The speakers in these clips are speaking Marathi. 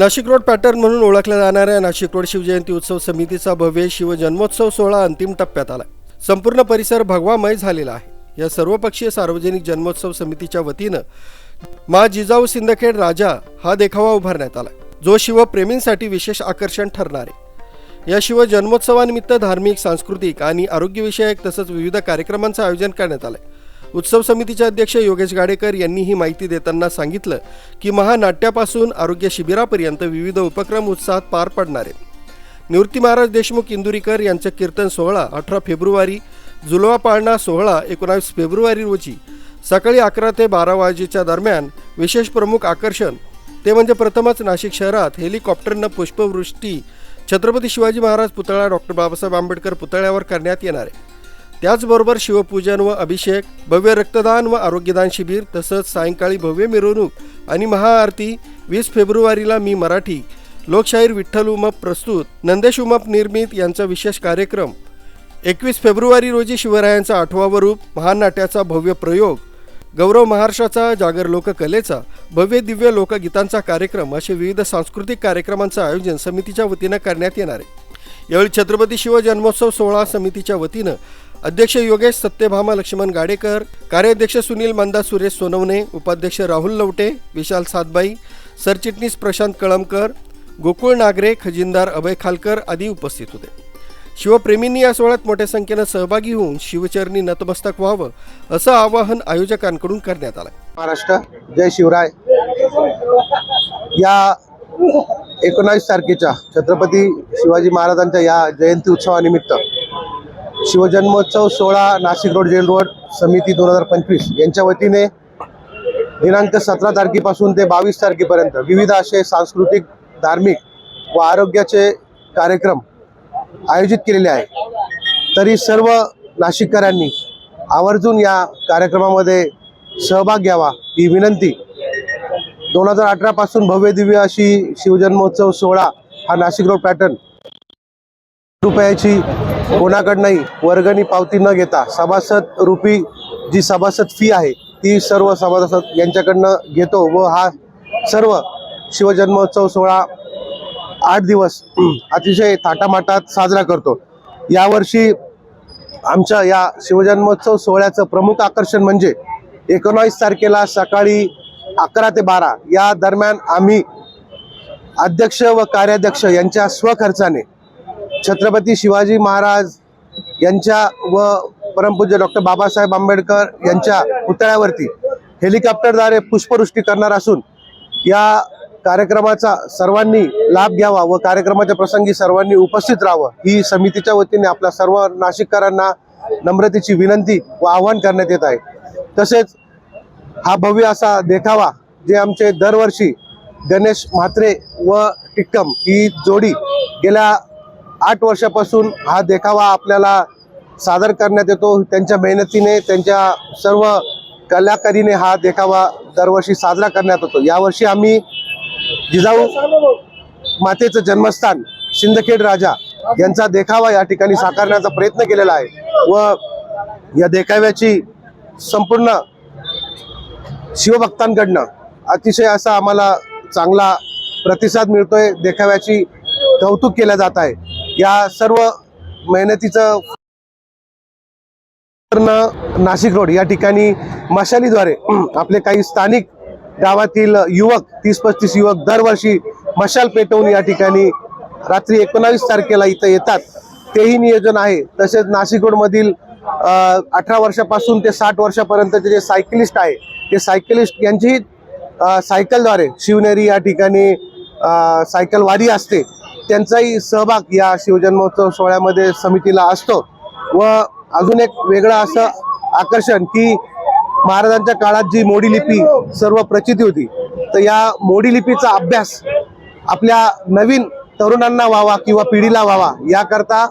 नाशिक रोड पॅटर्न म्हणून ओळखल्या जाणाऱ्या नाशिक रोड शिवजयंती उत्सव समितीचा भव्य शिवजन्मोत्सव सोहळा अंतिम टप्प्यात आला संपूर्ण परिसर भगवामय झालेला आहे. या सर्वपक्षीय सार्वजनिक जन्मोत्सव समितीच्या वतीनं मा जिजाऊ सिंदखेड राजा हा देखावा उभारण्यात आला जो शिवप्रेमींसाठी विशेष आकर्षण ठरणार आहे. या शिव जन्मोत्सवानिमित्त धार्मिक सांस्कृतिक आणि आरोग्यविषयक तसंच विविध कार्यक्रमांचं आयोजन करण्यात आलं आहे उत्सव समितीचे अध्यक्ष योगेश गाडेकर यांनी ही माहिती देताना सांगितलं की महानाट्यापासून आरोग्य शिबिरापर्यंत विविध उपक्रम उत्साहात पार पडणार आहेत. निवृत्ती महाराज देशमुख इंदुरीकर यांचं कीर्तन सोहळा अठरा फेब्रुवारी जुलवा पाळणा सोहळा एकोणावीस फेब्रुवारी रोजी सकाळी अकरा ते बारा वाजेच्या दरम्यान विशेष प्रमुख आकर्षण ते म्हणजे प्रथमच नाशिक शहरात हेलिकॉप्टरनं पुष्पवृष्टी छत्रपती शिवाजी महाराज पुतळा डॉक्टर बाबासाहेब आंबेडकर पुतळ्यावर करण्यात येणार आहे. त्याचबरोबर शिवपूजन व अभिषेक भव्य रक्तदान व आरोग्यदान शिबिर तसंच सायंकाळी भव्य मिरवणूक आणि महाआरती वीस फेब्रुवारीला मी मराठी लोकशाहीर विठ्ठल उमप प्रस्तुत नंदेश उमप निर्मित यांचा विशेष कार्यक्रम. एकवीस फेब्रुवारी रोजी शिवरायांचा आठवावं रूप महानाट्याचा भव्य प्रयोग गौरव महाराष्ट्राचा जागर लोककलेचा भव्य दिव्य लोकगीतांचा कार्यक्रम असे विविध सांस्कृतिक कार्यक्रमांचं आयोजन समितीच्या वतीनं करण्यात येणार आहे. यावेळी छत्रपती शिवजन्मोत्सव सोहळा समितीच्या वतीनं अध्यक्ष योगेश सत्यभामा लक्ष्मण गाडेकर कार्याध्यक्ष सुनील मंदा सुरेश सोनवणे उपाध्यक्ष राहुल लवटे विशाल सातबाई सरचिटणीस प्रशांत कळमकर गोकुळ नागरे खजिनदार अभय खालकर आदी उपस्थित होते. शिवप्रेमींनी या सोहळ्यात मोठ्या संख्येनं सहभागी होऊन शिवचरणी नतमस्तक व्हावं असं आवाहन आयोजकांकडून करण्यात आलं. महाराष्ट्र जय शिवराय. या एकोणावीस तारखेच्या छत्रपती शिवाजी महाराजांच्या या जयंती उत्सवानिमित्त शिवजन्मोत्सव सोहळा नाशिक रोड जेल रोड समिती दोन हजार पंचवीस यांच्या वतीने दिनांक सतरा तारखेपासून ते बावीस तारखेपर्यंत विविध असे सांस्कृतिक धार्मिक व आरोग्याचे कार्यक्रम आयोजित केलेले आहे तरी सर्व नाशिककरांनी आवर्जून या कार्यक्रमामध्ये सहभाग घ्यावा ही विनंती. दोन हजार अठरापासून भव्य दिव्य अशी शिवजन्मोत्सव सोहळा हा नाशिक रोड पॅटर्न रुपयाची कोणाकडनंही वर्गणी पावती न घेता सभासद रुपी जी सभासद फी आहे ती सर्व सभासद यांच्याकडनं घेतो व हा सर्व शिवजन्मोत्सव सोहळा आठ दिवस अतिशय थाटामाटात साजरा करतो. यावर्षी आमच्या या शिवजन्मोत्सव सोहळ्याचं प्रमुख आकर्षण म्हणजे एकोणावीस तारखेला सकाळी अकरा ते बारा या दरम्यान आम्ही अध्यक्ष व कार्याध्यक्ष यांच्या स्वखर्चाने छत्रपती शिवाजी महाराज यांच्या व परमपूज्य डॉक्टर बाबासाहेब आंबेडकर यांच्या पुतळ्यावरती हेलिकॉप्टरद्वारे पुष्पवृष्टी करणार असून या कार्यक्रमाचा सर्वांनी लाभ घ्यावा व कार्यक्रमाच्या प्रसंगी सर्वांनी उपस्थित राहावं ही समितीच्या वतीने आपल्या सर्व नाशिककरांना नम्रतेची विनंती व आवाहन करण्यात येत आहे. तसेच हा भव्य असा देखावा जे आमचे दरवर्षी गणेश म्हात्रे व टिक्कम ही जोडी गेल्या आठ वर्षापासून हा देखावा आपल्याला सादर करण्यात येतो. त्यांच्या मेहनतीने त्यांच्या सर्व कलाकारीने हा देखावा दरवर्षी साजरा करण्यात येतो. यावर्षी आम्ही जिजाऊ मातेचं जन्मस्थान सिंदखेड राजा यांचा देखावा या ठिकाणी साकारण्याचा प्रयत्न केलेला आहे व या देखाव्याची संपूर्ण शिवभक्तांकडनं अतिशय असा आम्हाला चांगला प्रतिसाद मिळतोय. देखाव्याची कौतुक केलं जात आहे. या सर्व मेहनतीचं नाशिक रोड या ठिकाणी मशालीद्वारे आपले काही स्थानिक गावातील युवक तीस पस्तीस युवक दरवर्षी मशाल पेटवून या ठिकाणी रात्री एकोणावीस तारखेला इथं येतात. तेही नियोजन आहे. तसेच नाशिक रोडमधील अठरा वर्षापासून ते साठ वर्षापर्यंतचे जे सायकलिस्ट आहे ते सायकलिस्ट यांची सायकलद्वारे शिवनेरी या ठिकाणी सायकलवारी सायकल वारी असते. त्यांचाही सहभाग या शिवजन्मोत्सव सोहळ्यामध्ये समितीला असतो व अजून एक वेगळं असं आकर्षण की महाराजांच्या काळात जी मोडी लिपी सर्व प्रचिती होती तर या मोडी लिपीचा अभ्यास आपल्या नवीन तरुणांना व्हावा किंवा पिढीला व्हावा याकरता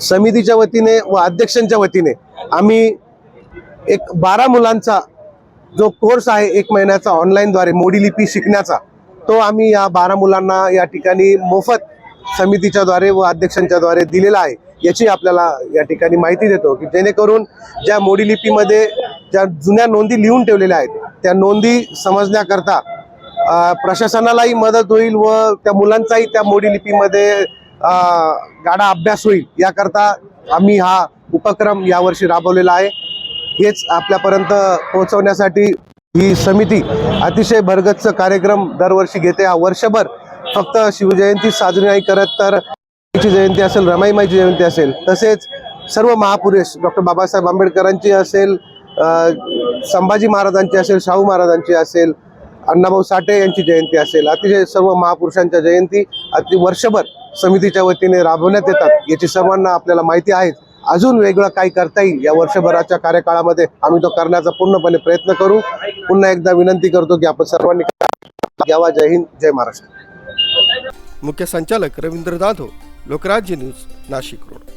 समितीच्या वतीने व अध्यक्षांच्या वतीने आम्ही एक बारा मुलांचा जो कोर्स आहे एक महिन्याचा ऑनलाईनद्वारे मोडी लिपी शिकण्याचा तो आम्ही या बारा मुलांना या ठिकाणी मोफत समितीच्या द्वारे व अध्यक्षांच्या द्वारे दिलेला आहे. याची आपल्याला या ठिकाणी माहिती देतो की जेणेकरून ज्या मोडी लिपीमध्ये ज्या जुन्या नोंदी लिहून ठेवलेल्या आहेत त्या नोंदी समजण्याकरता प्रशासनालाही मदत होईल व त्या मुलांचाही त्या मोडी लिपीमध्ये गाडा अभ्यास होईल. याकरता आम्ही हा उपक्रम यावर्षी राबवलेला आहे. हेच आपल्यापर्यंत पोहोचवण्यासाठी ही समिती अतिशय भरगच्च कार्यक्रम दरवर्षी घेते. हा वर्षभर फक्त शिवजयंती साजरी नाही करत तर जयंती असेल रमाईमाईची जयंती असेल तसेच सर्व महापुरुष डॉक्टर बाबासाहेब आंबेडकरांची असेल संभाजी महाराजांची असेल शाहू महाराजांची असेल अण्णाभाऊ साठे यांची जयंती असेल अतिशय सर्व महापुरुषांच्या जयंती अति वर्षभर समितीच्या वतीने राबवण्यात येतात याची सर्वांना आपल्याला माहिती आहेच. अजून वेगळं काय करता येईल? या वर्षभराच्या कार्यकाळामध्ये आम्ही तो करण्याचा पूर्णपणे प्रयत्न करू. पुन्हा एकदा विनंती करतो की आपण सर्वांनी घ्यावा जय हिंद जय महाराष्ट्र. मुख्य संचालक रवींद्र जाधव लोकराज्य न्यूज नाशिक रोड.